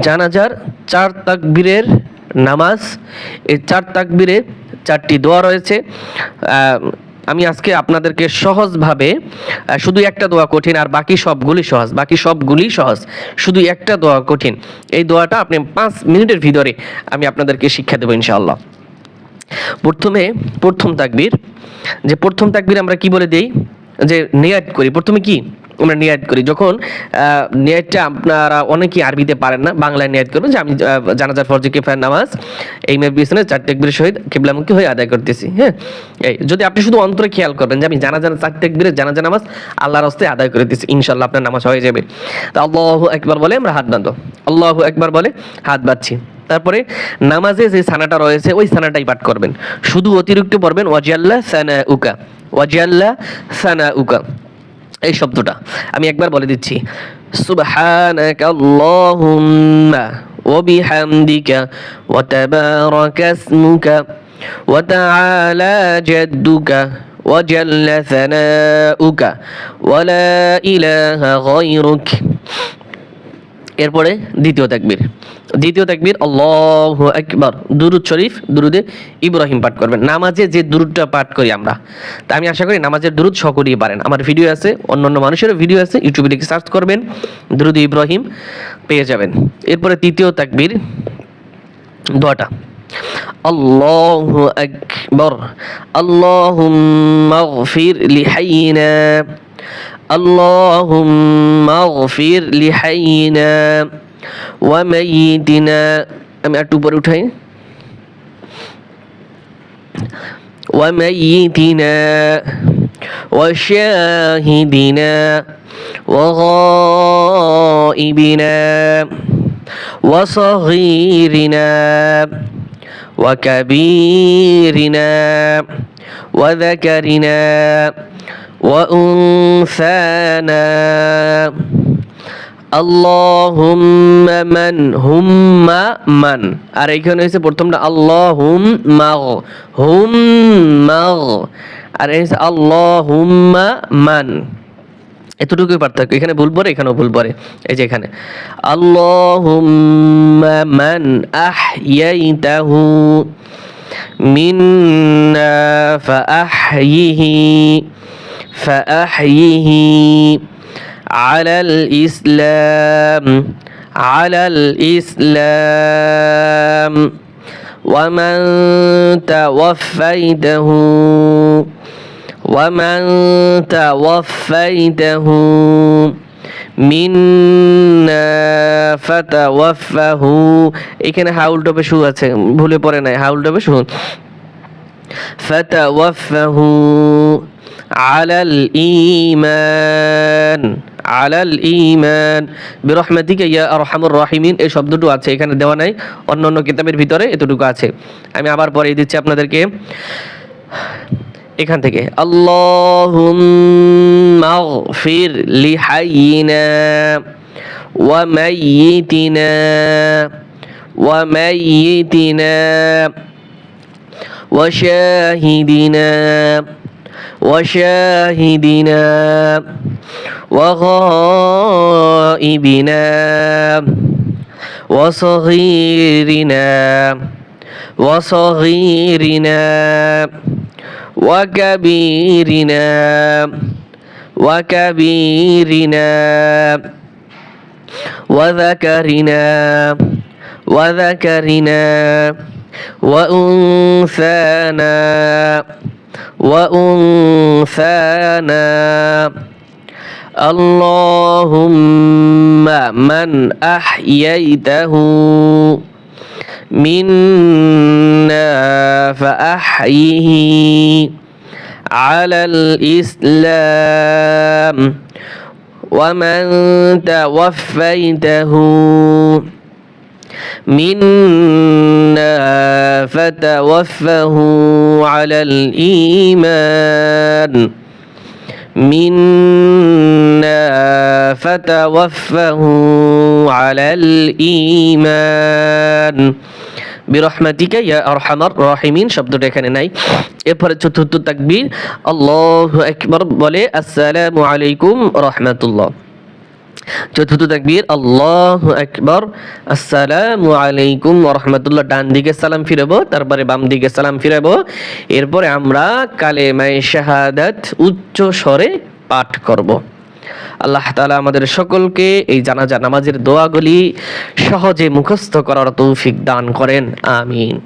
জানাজার চার তাকবীরের নামাজ। এই চার তাকবীরে চারটি দোয়া রয়েছে। আমি আজকে আপনাদেরকে সহজভাবে শুধু একটা দোয়া কঠিন আর বাকি সবগুলি সহজ। বাকি সবগুলি সহজ। শুধু একটা দোয়া কঠিন। এই দোয়াটা আপনি পাঁচ মিনিটের ভিতরে আমি আপনাদেরকে শিক্ষা দেবো ইনশাআল্লাহ। প্রথমে, প্রথম তাকবীর। যে প্রথম তাকবীর আমরা কি বলে দেই? যে নিয়াত করি। প্রথমে কি? আমরা নিয়াত করি। যখন নিয়াতটা আপনারা অনেকেই আরবিতে পারেন না, বাংলায় নিয়াত করবেন যে আমি জানাজার ফরজে কেফার নামাজ, এই মেয়ের পিছনে চার তাকবীরের সহিত কিবলামুখী হয়ে আদায় করতেছি হ্যাঁ? এই, যদি আপনি শুধু অন্তরে খেয়াল করবেন যে আমি জানাজার, চার তাকবীরের জানাজা নামাজ আল্লাহর হস্তে আদায় করে দিচ্ছি ইনশাল্লাহ আপনার নামাজ হয়ে যাবে। তা আল্লাহু একবার বলে আমরা হাত বাঁধো আল্লাহু একবার বলে হাত বাঁধছি। তারপরে নামাজে যে সানাটা রয়েছে, ওই সানাটাই পাঠ করবেন। শুধু অতিরিক্ত পড়বেন ওয়াজিয়াল্লাহ সানা উকা ওয়াজিয়াল্লাহ সানা উকা এই শব্দটা আমি একবার বলে দিচ্ছি। সুবহানাকা আল্লাহুম্মা ওয়া বিহামদিকা ওয়া তাবারাকা ইসমুকা ওয়া তাআলা জাদ্দুকা ওয়া জাল্লা সানাউকা ওয়া লা ইলাহা গায়রুক। এরপরে দ্বিতীয় তাকবীর। দ্বিতীয় তাকবীর, আল্লাহ একবার দুরুদ শরীফ, দুরুদে ইব্রাহিম পাঠ করবেন। নামাজে যে দুরুদটা পাঠ করি আমরা, তা আমি আশা করি নামাজের দুরুদ সকলেই পারেন। আমার ভিডিও আছে অন্য অন্য মানুষেরও ভিডিও আছে ইউটিউবে লিখে সার্চ করবেন, দুরুদ ইব্রাহিম পেয়ে যাবেন। এরপরে তৃতীয় তাকবীর, দোয়াটা। আল্লাহু আকবার, আল্লাহুম্মা গফির লিহাইনা اللهم اغفر لحينا وميتنا আমি একটু উপরে উঠাই وميتنا وشاهدنا وغائبنا وصغيرنا وكبيرنا وذكرنا وأنثانا اللهم من হুম মান আর এইখানে হয়েছে প্রথমটা আল্লাহ হুম মাগ হুম মাগ আর এই হচ্ছে আল্লাহ হুম মান এতটুকুই পার্থক্য এখানে ভুল পড়ে এখানেও ভুল পড়ে এই যে এখানে আল্লাহুম্মা মান আহইয়াইতাহু মিন্না ফাআহইহি فأحيه على الإسلام على الإسلام ومن توفيته ومن توفيته মিন্না ফাতাওয়াফাহু এখানে হাউল টপে শু আছে ভুলে পড়ে নাই হাউল টপে শু ফাতাওয়াফাহু আলাল ঈমান আলাল ঈমান। বিরহমাতিকা ইয়া আরহামুর রাহিমিন। এই শব্দটু আছে, এখানে দেওয়া নাই। অন্য অন্য কিতাবের ভিতরে এতটুকু আছে। আমি আবার পরে দিচ্ছি আপনাদেরকে। এখান থেকে, আল্লাহুম্মা গফির লিহাইয়িনা ওয়া মাইয়িতিনা ওয়া মাইয়িতিনা ওয়া শাহিদিনা وشاهدنا وغائبنا وصغيرنا وصغيرنا وكبيرنا وكبيرنا وذكرنا وذكرنا وأنثانا وأنثانا. اللهم من أحييته منا فأحيه على الإسلام. ومن توفيته منا فتوفه على الإيمان منا فتوفه على الإيمان বিরহমাতিকা ইয়া আরহামার রাহিমিন শব্দটা এখানে নাই এরপরে চতুর্থ তাকবীর আল্লাহু আকবার বলে আসসালামু আলাইকুম রাহমাতুল্লাহ চতুর্থ তাকবীর, আল্লাহু আকবার, আসসালামু আলাইকুম রাহমাতুল্লাহ, ডান দিকে সালাম ফিরাবো, তারপরে বাম দিকে সালাম ফিরাবো, এরপরে আমরা কালেমায়ে শাহাদাত উচ্চ স্বরে পাঠ করব। আল্লাহ তাআলা আমাদের সকলকে এই জানাজা, নামাজের দোয়াগুলি সহজে মুখস্থ করার তৌফিক দান করেন, আমিন।